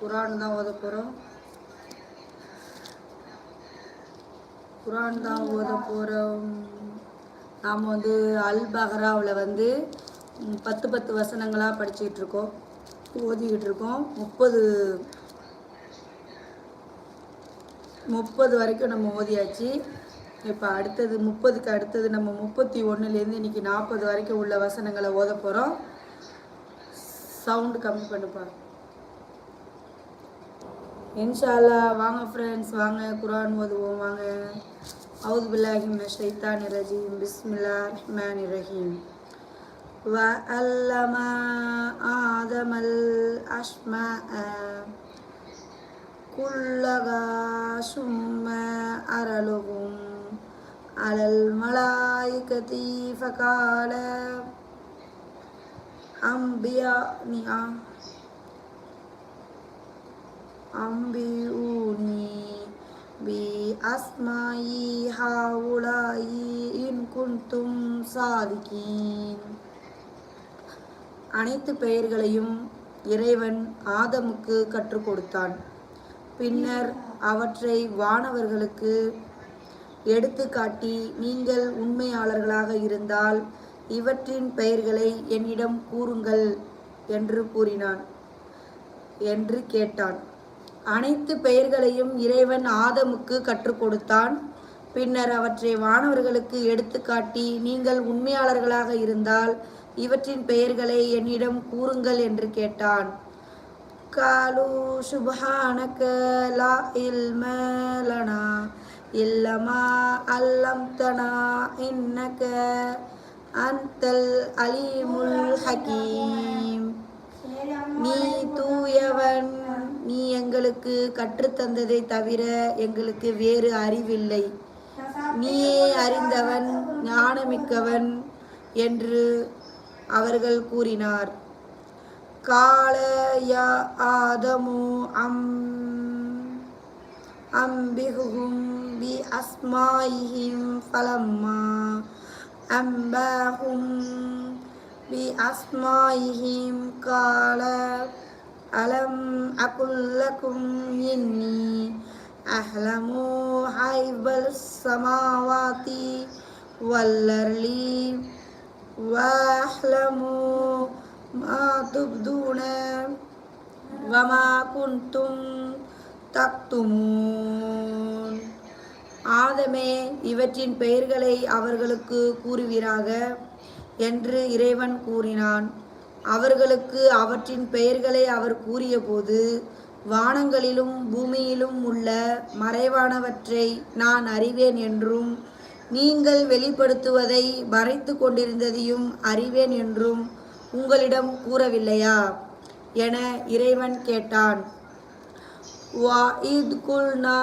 குரான் தான் ஓத போகிறோம் குரான் தான் ஓத போகிறோம் நாம் வந்து அல் பஹ்ராவில் வந்து பத்து பத்து வசனங்களாக படிச்சுக்கிட்டு இருக்கோம். ஓதிக்கிட்டு இருக்கோம். முப்பது முப்பது வரைக்கும் நம்ம ஓதியாச்சு. இப்போ அடுத்தது முப்பதுக்கு அடுத்தது நம்ம முப்பத்தி ஒன்றுலேருந்து இன்னைக்கு நாற்பது வரைக்கும் உள்ள வசனங்களை ஓத போகிறோம் சவுண்டு கம்மி பண்ணுப்பா. இன்ஷால்லா வாங்க ஃப்ரெண்ட்ஸ் வாங்க குரான் ஓதுவோம் வாங்க. அவுது பில்லாஹிம் ஷைத்தான் ரஜீம். பிஸ்மில்லா ரஹ்மான் ரஹீம். வ அல்லம ஆதமல் அஷ்ம குல்லகா சும்ம அரலுகும் அலல் மலாய்கதி ஃபகால அம்பியா நியா أنبئوني بأسماء هؤلاء إن كنتم صادقين அனைத்து பெயர்களையும் இறைவன் ஆதமுக்கு கற்றுக் கொடுத்தான் பின்னர் அவற்றை வானவர்களுக்கு எடுத்துக்காட்டி நீங்கள் உண்மையாளர்களாக இருந்தால் இவற்றின் பெயர்களை என்னிடம் கூறுங்கள் என்று கூறினான் என்று கேட்டான் அனைத்து பெயர்களையும் இறைவன் ஆதமுக்கு கற்றுக் கொடுத்தான். பின்னர் அவற்றை வானவர்களுக்கு எடுத்துக்காட்டி நீங்கள் உண்மையாளர்களாக இருந்தால் இவற்றின் பெயர்களை என்னிடம் கூறுங்கள் என்று கேட்டான். காலு சுபஹானக லா இல்மலனா இல்லமா அல்லம்தனா இன்னக அந்தல் அலிமுல் ஹகீம். நீ தூயவன் நீ எங்களுக்கு கற்றுத்தந்ததை தவிர எங்களுக்கு வேறு அறிவில்லை. நீயே அறிந்தவன் ஞானமிக்கவன் என்று அவர்கள் கூறினார். கால யா ஆதமு அம் அம்பிகுகும் பி அஸ்மாயிஹிம் ஃபலம்மா அம்பஹும் பி அஸ்மாயிஹிம் கால அலம் அகுல்லக்கும் இன்னி அஹ்லமு ஹைபல் சமாவாதி வல்லர்லி واحلموا ما تبدون وما كنتم تكتمون ஆதமே இவற்றின் பெயர்களை அவர்களுக்கு கூறுவீராக என்று இறைவன் கூறினான் அவர்களுக்கு அவற்றின் பெயர்களை அவர் கூறியபோது வானங்களிலும் பூமியிலும் உள்ள மறைவானவற்றை நான் அறிவேன் என்றும் நீங்கள் வெளிப்படுத்துவதை மறைத்து கொண்டிருந்ததையும் அறிவேன் என்றும் உங்களிடம் கூறவில்லையா என இறைவன் கேட்டான். வா இத் குல்னா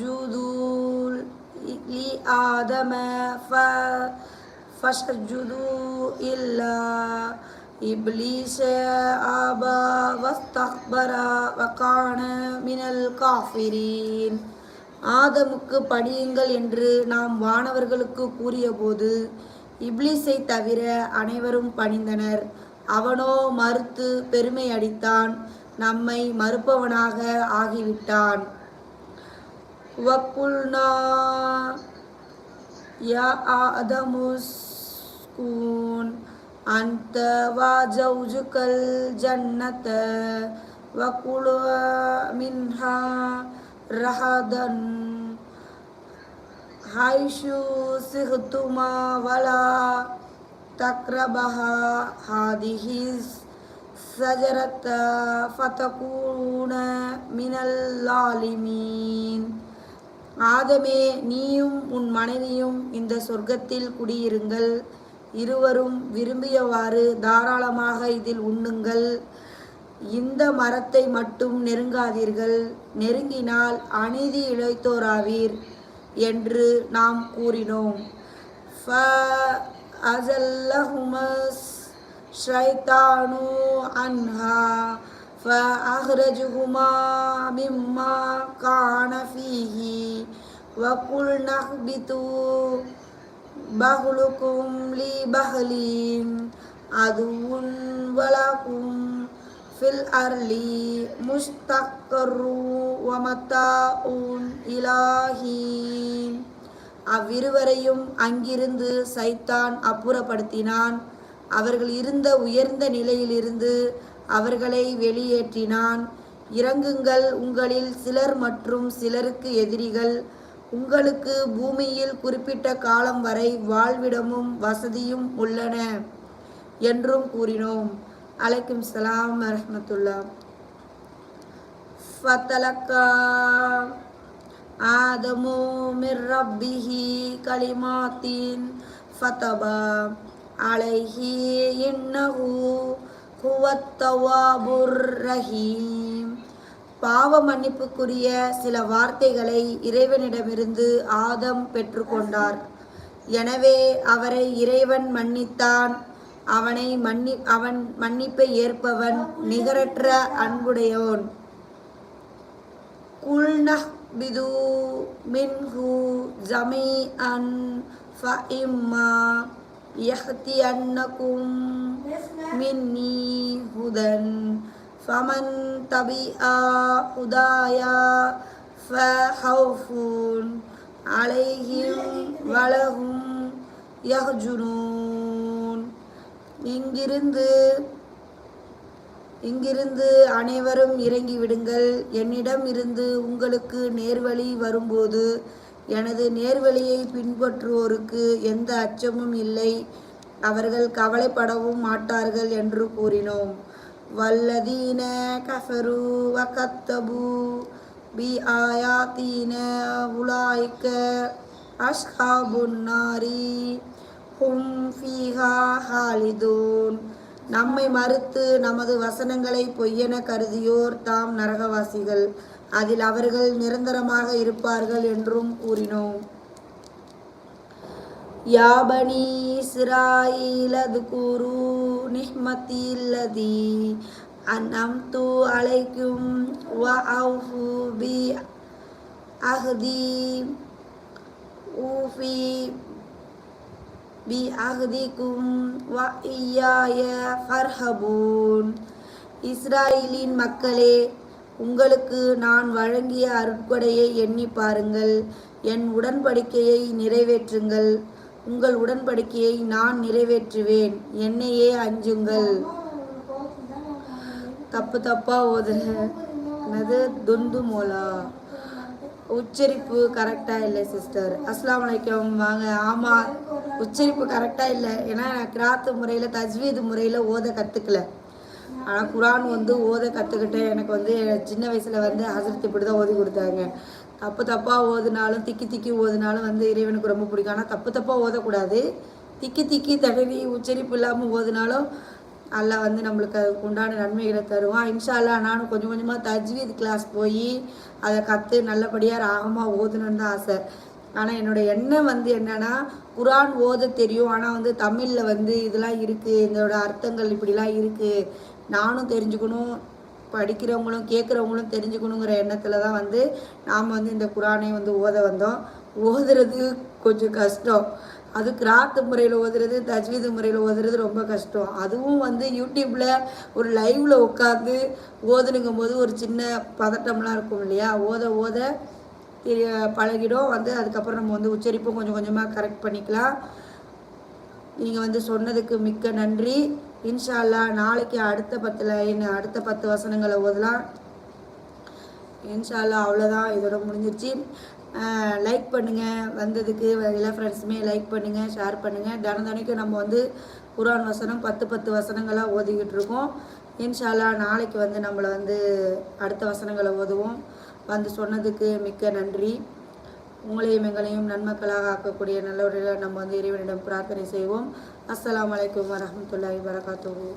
ஜூதூல் லி ஆதம ஃப فَسَجُدُوا إِلَّا إِبْلِيسَ أَبَى وَاسْتَكْبَرَ وَكَانَ مِنَ الْكَافِرِينَ ஆதமுக்கு படியுங்கள் என்று நாம் வானவர்களுக்கு கூறியபோது இப்லீஸை தவிர அனைவரும் பணிந்தனர் அவனோ மறுத்து பெருமை அடித்தான் நம்மை மறுப்பவனாக ஆகிவிட்டான் وَقُلْنَا يَا آدَمُ اسْكُنْ أَنْتَ وَزَوْجُكَ الْجَنَّةَ وَكُلُوا مِنْهَا رَغَدًا حَيْثُ شِئْتُمَا وَلَا تَقْرَبَا هَٰذِهِ الشَّجَرَةَ فَتَكُونَا مِنَ الظَّالِمِينَ ஆதமே நீயும் உன் மனைவியும் இந்த சொர்க்கத்தில் குடியிருங்கள் இருவரும் விரும்பியவாறு தாராளமாக இதில் உண்ணுங்கள் இந்த மரத்தை மட்டும் நெருங்காதீர்கள் நெருங்கினால் அநீதி இழைத்தோராவீர் என்று நாம் கூறினோம் فأزلهما الشيطان عنها فأخرجهما مما كان فيه وقلنا اهبطوا பஹ்லுக்கும் லி அது உன் வலகும் ஃபில் அர்லி முஸ்தக்கரு வமத்தா உன் இலாஹீம். அவ்விருவரையும் அங்கிருந்து சைத்தான் அப்புறப்படுத்தினான். அவர்கள் இருந்த உயர்ந்த நிலையிலிருந்து அவர்களை வெளியேற்றினான். இறங்குங்கள் உங்களில் சிலர் மற்றும் சிலருக்கு எதிரிகள். உங்களுக்கு பூமியில் குறிப்பிட்ட காலம் வரை வாழ்விடமும் வசதியும் உள்ளன என்றும் கூறினோம். அலைக்கும் சலாம் வரஹமத்துல்லா. ஃபத்தலக்கா ஆதமோ மிர் ரப்பிஹி கலிமாத்தின் ஃபதபா. அலைஹி இன்னஹு ஹுவத்தவாபுர் ரஹீம். பாவ மன்னிப்புக்குரிய சில வார்த்தைகளை இறைவனிடமிருந்து ஆதம் பெற்றுக்கொண்டார். எனவே அவரை இறைவன் மன்னித்தான். அவனை மன்னி அவன் மன்னிப்பை ஏற்பவன் நிகரற்ற அன்புடையோன். குல்னஹ்பிது மின்ஹு ஜமீஅன் ஃபஇம்மா யஹ்தியன்னகும் மின்னி ஹுதன். ஃபமன் தபிஆ ஹுதாயா فخوف عليهم ولهم يهجرون இங்கிருந்து இங்கிருந்து அனைவரும் இறங்கி விடுங்கள். என்னிடம் இருந்து உங்களுக்கு நேர்வழி வரும்போது எனது நேர்வழியை பின்பற்றுவோருக்கு எந்த அச்சமும் இல்லை. அவர்கள் கவலைப்படவும் மாட்டார்கள் என்று கூறினோம். வல்லதீன கஃபரு வகத்தபு பி أولئك உலாய்க்க النار هم ஹும் خالدون. ஹாலிதூன் நம்மை மறுத்து நமது வசனங்களை பொய்யென கருதியோர் தாம் நரகவாசிகள். அதில் அவர்கள் நிரந்தரமாக இருப்பார்கள் என்றும் கூறினோம். யாபனி இஸ்ராயிலது குரு நிஹ்மத்தில்லதி அன்அம்து அலைக்கும் வ அவுஃபு பி அஹ்தி. ஊஃபி பி அஹ்திக்கும் வ இய்யாய ஃபர்ஹபூன். இஸ்ராயிலின் மக்களே உங்களுக்கு நான் வழங்கிய அருட்கொடையை எண்ணி பாருங்கள். என் உடன்படிக்கையை நிறைவேற்றுங்கள். உங்கள் உடன்படிக்கையை நான் நிறைவேற்றுவேன். என்னையே அஞ்சுங்கள். தப்பு தப்பா ஓதுன. என்னது? துண்டு மோலா உச்சரிப்பு கரெக்டாக இல்லை சிஸ்டர் அஸ்லாம் வலைக்கம் வாங்க. ஆமாம் உச்சரிப்பு கரெக்டாக இல்லை. ஏன்னா நான் கிராத்து முறையில் தஜ்வீது முறையில் ஓத கற்றுக்கல ஆனால் குரான் வந்து ஓத கற்றுக்கிட்டேன் எனக்கு வந்து சின்ன வயசில் வந்து ஹசரத் இப்படி தான் ஓதி கொடுத்தாங்க. தப்பு தப்பாக ஓதுனாலும் திக்கி திக்கி ஓதுனாலும் வந்து இறைவனுக்கு ரொம்ப பிடிக்கும். ஆனால் தப்பு தப்பாக ஓதக்கூடாது. திக்கி திக்கி தடவி உச்சரிப்பு இல்லாமல் ஓதுனாலும் அல்லா வந்து நம்மளுக்கு அதுக்கு உண்டான நன்மைகளை தருவான். இன்ஷால்லா நானும் கொஞ்சம் கொஞ்சமாக தஜ்வீத் கிளாஸ் போய் அதை கற்று நல்லபடியாக ராகமாக ஓதணுன்னு தான் ஆசை. ஆனால் என்னோடய எண்ணம் வந்து என்னென்னா குரான் ஓத தெரியும். ஆனால் வந்து தமிழில் வந்து இதெல்லாம் இருக்குது இதோட அர்த்தங்கள் இப்படிலாம் இருக்குது நானும் தெரிஞ்சுக்கணும். படிக்கிறவங்களும் கேட்குறவங்களும் தெரிஞ்சுக்கணுங்கிற எண்ணத்தில் தான் வந்து நாம் வந்து இந்த குரானை வந்து ஓத வந்தோம். ஓதுறது கொஞ்சம் கஷ்டம். அது கிராத்து முறையில் ஓதுறது தஜ்வீது முறையில் ஓதுறது ரொம்ப கஷ்டம். அதுவும் வந்து யூடியூப்பில் ஒரு லைவில் உட்காந்து ஓதுனுங்கும் போது ஒரு சின்ன பதட்டம்லாம் இருக்கும் இல்லையா? ஓத ஓத பழகிடும். வந்து அதுக்கப்புறம் நம்ம வந்து உச்சரிப்பும் கொஞ்சம் கொஞ்சமாக கரெக்ட் பண்ணிக்கலாம். நீங்கள் வந்து சொன்னதுக்கு மிக்க நன்றி. இன்ஷா அல்லா நாளைக்கு அடுத்த பத்தில் என்ன அடுத்த பத்து வசனங்களை ஓதலாம். இன்ஷா அல்லா அவ்வளோதான் இதோட முடிஞ்சிருச்சு. லைக் பண்ணுங்கள் வந்ததுக்கு எல்லா ஃப்ரெண்ட்ஸுமே லைக் பண்ணுங்கள் ஷேர் பண்ணுங்கள் தினந்தனைக்கும் நம்ம வந்து குரான் வசனம் பத்து பத்து வசனங்களாக ஓதிக்கிட்டு இருக்கோம். இன்ஷால்லா நாளைக்கு வந்து நம்மளை வந்து அடுத்த வசனங்களை ஓதுவோம். வந்து சொன்னதுக்கு மிக்க நன்றி. உங்களையும் எங்களையும் நன்மக்களாக ஆக்கக்கூடிய நல்லவர்கள் நம்ம வந்து இறைவனிடம் பிரார்த்தனை செய்வோம். அஸ்லாம் வலைக்கம் வரமத்துல்லாஹி வரகாத்துஹூ